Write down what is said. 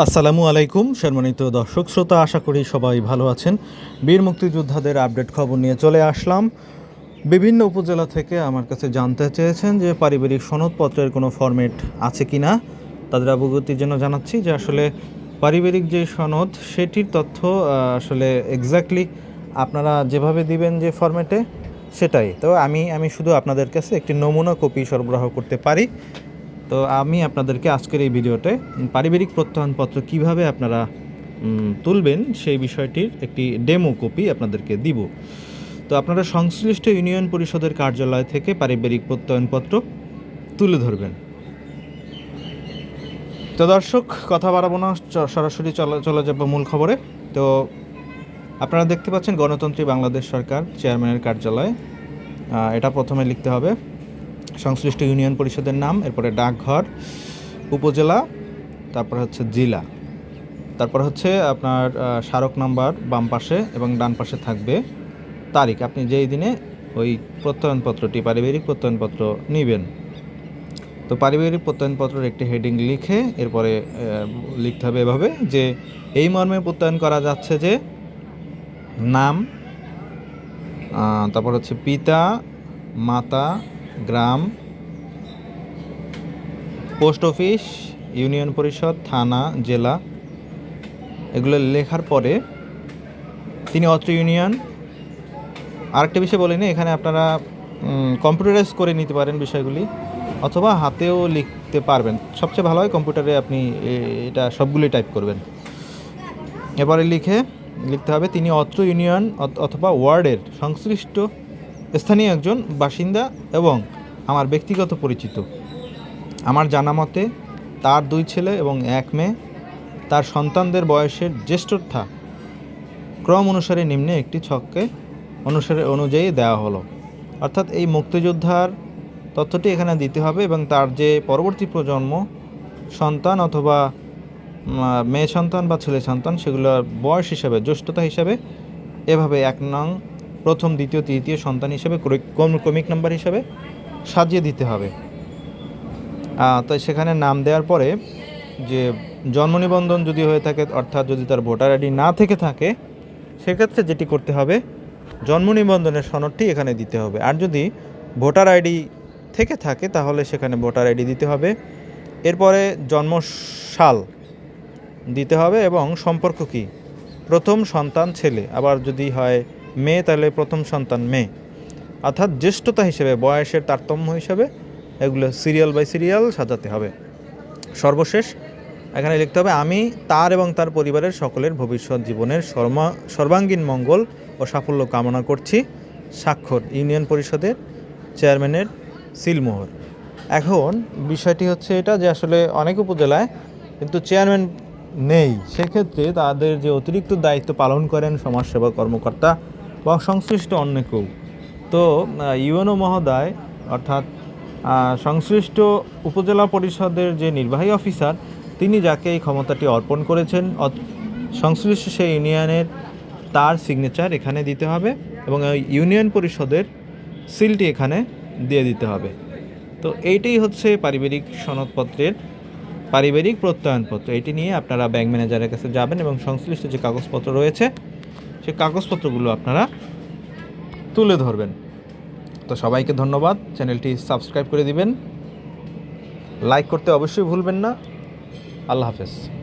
আসসালামু আলাইকুম, সম্মানিত দর্শক শ্রোতা, আশা করি সবাই ভালো আছেন। বীর মুক্তিযোদ্ধাদের আপডেট খবর নিয়ে চলে আসলাম। বিভিন্ন উপজেলা থেকে আমার কাছে জানতে চেয়েছেন যে পারিবারিক সনদপত্রের কোনো ফরম্যাট আছে কি না তাদের অবগতির জন্য জানাচ্ছি যে আসলে পারিবারিক যে সনদ, সেটির তথ্য আসলে এক্স্যাক্টলি আপনারা যেভাবে দিবেন যে ফরম্যাটে, সেটাই। তো আমি আমি শুধু আপনাদের কাছে একটি নমুনা কপি সরবরাহ করতে পারি। তো আমি আপনাদেরকে আজকের এই ভিডিওতে পারিবারিক প্রত্যয়নপত্র কীভাবে আপনারা তুলবেন সেই বিষয়টির একটি ডেমো কপি আপনাদেরকে দিব। তো আপনারা সংশ্লিষ্ট ইউনিয়ন পরিষদের কার্যালয় থেকে পারিবারিক প্রত্যয়নপত্র তুলে ধরবেন। তো দর্শক, কথা বাড়াবো না সরাসরি চলে চলে যাব মূল খবরে। তো আপনারা দেখতে পাচ্ছেন গণতন্ত্রী বাংলাদেশ সরকার চেয়ারম্যানের কার্যালয় এটা প্রথমে লিখতে হবে। সংশ্লিষ্ট ইউনিয়ন পরিষদের নাম, এরপরে ডাকঘর, উপজেলা, তারপর হচ্ছে জেলা। তারপর হচ্ছে আপনার স্মারক নাম্বার বাম পাশে এবং ডান পাশে থাকবে তারিখ। আপনি যেই দিনে ওই প্রত্যয়নপত্রটি, পারিবারিক প্রত্যয়নপত্র নেবেন। তো পারিবারিক প্রত্যয়নপত্রের একটি হেডিং লিখে এরপরে লিখতে হবে এভাবে যে এই মর্মে প্রত্যয়ন করা যাচ্ছে যে নাম তারপর হচ্ছে পিতা, মাতা গ্রাম, পোস্ট অফিস, ইউনিয়ন পরিষদ, থানা, জেলা, এগুলো লেখার পরে তিনি অত্র ইউনিয়ন। আরেকটা বিষয় বলিনি এখানে আপনারা কম্পিউটারাইজ করে নিতে পারেন বিষয়গুলি, অথবা হাতেও লিখতে পারবেন। সবচেয়ে ভালো হয় কম্পিউটারে আপনি এটা সবগুলি টাইপ করবেন। এবারে লিখে লিখতে হবে, তিনি অত্র ইউনিয়ন অথ- অথবা ওয়ার্ডের সংশ্লিষ্ট স্থানীয় একজন বাসিন্দা এবং আমার ব্যক্তিগত পরিচিত। আমার জানা মতে, তার দুই ছেলে এবং এক মেয়ে, তার সন্তানদের বয়সের জ্যেষ্ঠতা ক্রম অনুসারে নিম্নে একটি ছককে অনুসারে অনুযায়ী দেওয়া হলো। অর্থাৎ এই মুক্তিযোদ্ধার তথ্যটি এখানে দিতে হবে এবং তার যে পরবর্তী প্রজন্ম, সন্তান অথবা মেয়ে সন্তান বা ছেলে সন্তান, সেগুলোর বয়স হিসাবে, জ্যেষ্ঠতা হিসাবে এভাবে এক নং প্রথম, দ্বিতীয়, তৃতীয় সন্তান হিসেবে ক্রমিক নাম্বার হিসাবে সাজিয়ে দিতে হবে। তাই সেখানে নাম দেওয়ার পরে যে জন্ম নিবন্ধন যদি হয়ে থাকে, অর্থাৎ যদি তার ভোটার আইডি না থেকে থাকে, সেক্ষেত্রে যেটি করতে হবে, জন্ম নিবন্ধনের সনদটি এখানে দিতে হবে। আর যদি ভোটার আইডি থেকে থাকে, তাহলে সেখানে ভোটার আইডি দিতে হবে। এরপরে জন্ম সাল দিতে হবে এবং সম্পর্ক কি? প্রথম সন্তান ছেলে। আবার যদি হয় মেয়ে তাহলে প্রথম সন্তান মেয়ে। অর্থাৎ জ্যেষ্ঠতা হিসেবে, বয়সের তারতম্য হিসেবে এগুলো সিরিয়াল বাই সিরিয়াল সাজাতে হবে। সর্বশেষ, এখানে লিখতে হবে, আমি তার এবং তার পরিবারের সকলের ভবিষ্যৎ জীবনের সর্মা, সর্বাঙ্গীন মঙ্গল ও সাফল্য কামনা করছি। স্বাক্ষর, ইউনিয়ন পরিষদের চেয়ারম্যানের সিলমোহর। এখন বিষয়টি হচ্ছে এটা যে আসলে অনেক উপজেলায় কিন্তু চেয়ারম্যান নেই। সেক্ষেত্রে তাদের যে অতিরিক্ত দায়িত্ব পালন করেন সমাজসেবা কর্মকর্তা বা সংশ্লিষ্ট অন্য কেউ। তো ইউএনও মহোদয়, অর্থাৎ সংশ্লিষ্ট উপজেলা পরিষদের যে নির্বাহী অফিসার, তিনি যাকে এই ক্ষমতাটি অর্পণ করেছেন সংশ্লিষ্ট সেই ইউনিয়নের তার সিগনেচার এখানে দিতে হবে এবং ইউনিয়ন পরিষদের সিলটি এখানে দিয়ে দিতে হবে। তো এইটাই হচ্ছে পারিবারিক সনদপত্রের পারিবারিক প্রত্যয়নপত্র। এটি নিয়ে আপনারা ব্যাংক ম্যানেজারের কাছে যাবেন এবং সংশ্লিষ্ট যে কাগজপত্র রয়েছে সেই কাগজপত্রগুলো আপনারা তুলে ধরবেন। তো সবাইকে ধন্যবাদ। চ্যানেলটি সাবস্ক্রাইব করে দিবেন। লাইক করতে অবশ্যই ভুলবেন না। আল্লাহ হাফেজ।